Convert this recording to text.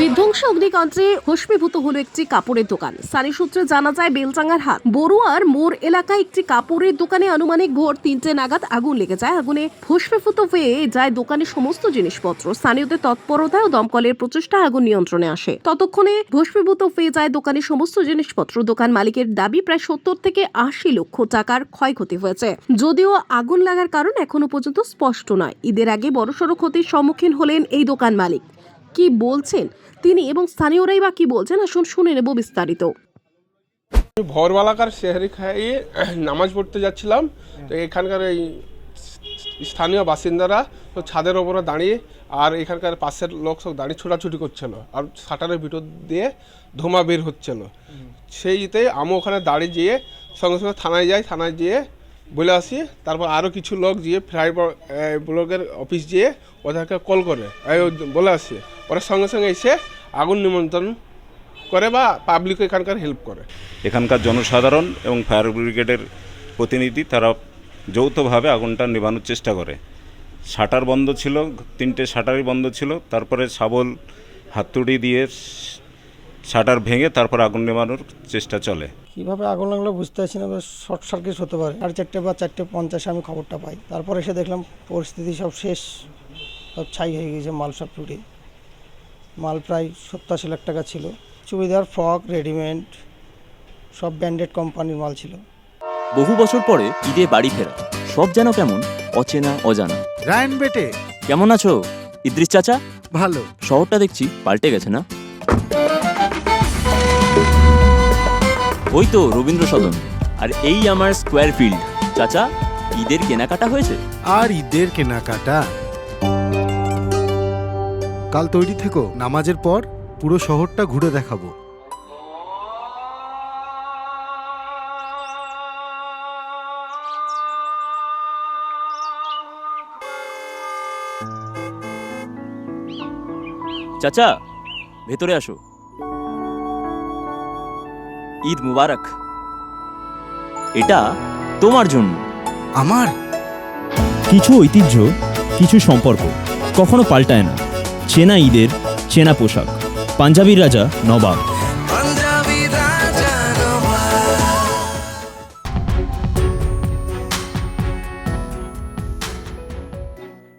বিধ্বংসী অগ্নিকাণ্ডে ভস্মীভূত হলো একটি কাপড়ের দোকান। স্থানীয় সূত্রে জানা যায় বেলচাঙ্গার হাট, বড়ুয়ার মোড় এলাকায় একটি কাপড়ের দোকানে আনুমানিক ভোর তিনটে নাগাদ আগুন লেগে যায়। আগুনে ভস্মীভূত হয়ে যায় দোকানের সমস্ত জিনিসপত্র। স্থানীয়দের তৎপরতায় ও দমকলের প্রচেষ্টা আগুন নিয়ন্ত্রণে আসে। ততক্ষণে ভস্মীভূত হয়ে যায় দোকানের সমস্ত জিনিসপত্র। দোকান মালিকের দাবি, প্রায় সত্তর থেকে আশি লক্ষ টাকার ক্ষয়ক্ষতি হয়েছে। যদিও আগুন লাগার কারণ এখনও পর্যন্ত স্পষ্ট নয়। ঈদের আগে বড়সড় ক্ষতির সম্মুখীন হলেন এই দোকান মালিক। কি বলছেন? তিনি এবং স্থানীয়রাই বা কি বলছেন? আসুন শুনে নেব বিস্তারিত। ভোরবেলাকার শেহরি খাইয়ে নামাজ পড়তে যাচ্ছিলাম। তো এখানকার এই স্থানীয় বাসিন্দারা তো ছাদের ওপরে দাঁড়িয়ে আর এখানকার পাশের লোক সব দাঁড়িয়ে ছোটাছুটি করছিল আর শাটারের ভিতর দিয়ে ধোঁয়া বের হচ্ছিল। সেইতে আমি ওখানে দাঁড়িয়ে যেয়ে সঙ্গে সঙ্গে থানায় যাই, থানায় যেয়ে বলে আসি। তারপর আরও কিছু লোক গিয়ে ফ্লাই ব্লকের অফিস যেয়ে ওদেরকে কল করে। বলে আসে। ওরা সঙ্গে সঙ্গে এসে আগুন নিমন্ত্রণ করে বা পাবলিক এখানকার হেল্প করে। এখানকার জনসাধারণ এবং ফায়ার ব্রিগেডের প্রতিনিধি তারা যৌথভাবে আগুনটা নেভানোর চেষ্টা করে। শাটার বন্ধ ছিল তিনটে শাটারই বন্ধ ছিল তারপরে শাবল হাতুড়ি দিয়ে শাটার ভেঙে তারপর আগুন নেভানোর চেষ্টা চলে। কীভাবে আগুন লাগল বুঝতে পারছি না শর্ট সার্কিট হতে পারে। আর চারটে বা চারটে পঞ্চাশে আমি খবরটা পাই। তারপর এসে দেখলাম পরিস্থিতি সব শেষ সব ছাই হয়ে গেছে মাল সব পুড়ে মাল প্রায় সত্তর লাখ টাকা ছিল। চুড়িদার ফ্রক রেডিমেড সব ব্র্যান্ডেড কোম্পানির মাল ছিল। বহু বছর পরে ঈদে বাড়ি ফেরা। সব যেন কেমন অচেনা অজানা। রায়ন বেটে। কেমন আছো ইদ্রিস চাচা? ভালো। শহরটা দেখছি পাল্টে গেছে না? ওই তো রবীন্দ্র সদন আর এই আমার স্কোয়ার ফিল্ড। চাচা ঈদের কেনাকাটা হয়েছে? আর ঈদের কেনাকাটা? কাল তৈরি থেকো নামাজের পর পুরো শহরটা ঘুরে দেখাবো। চাচা ভেতরে আসো। ঈদ মুবারক। এটা তোমার জন্য। আমার? কিছু ঐতিহ্য কিছু সম্পর্ক কখনো পাল্টায় না। চেনা ঈদের চেনা পোশাক। পাঞ্জাবির রাজা নবাব।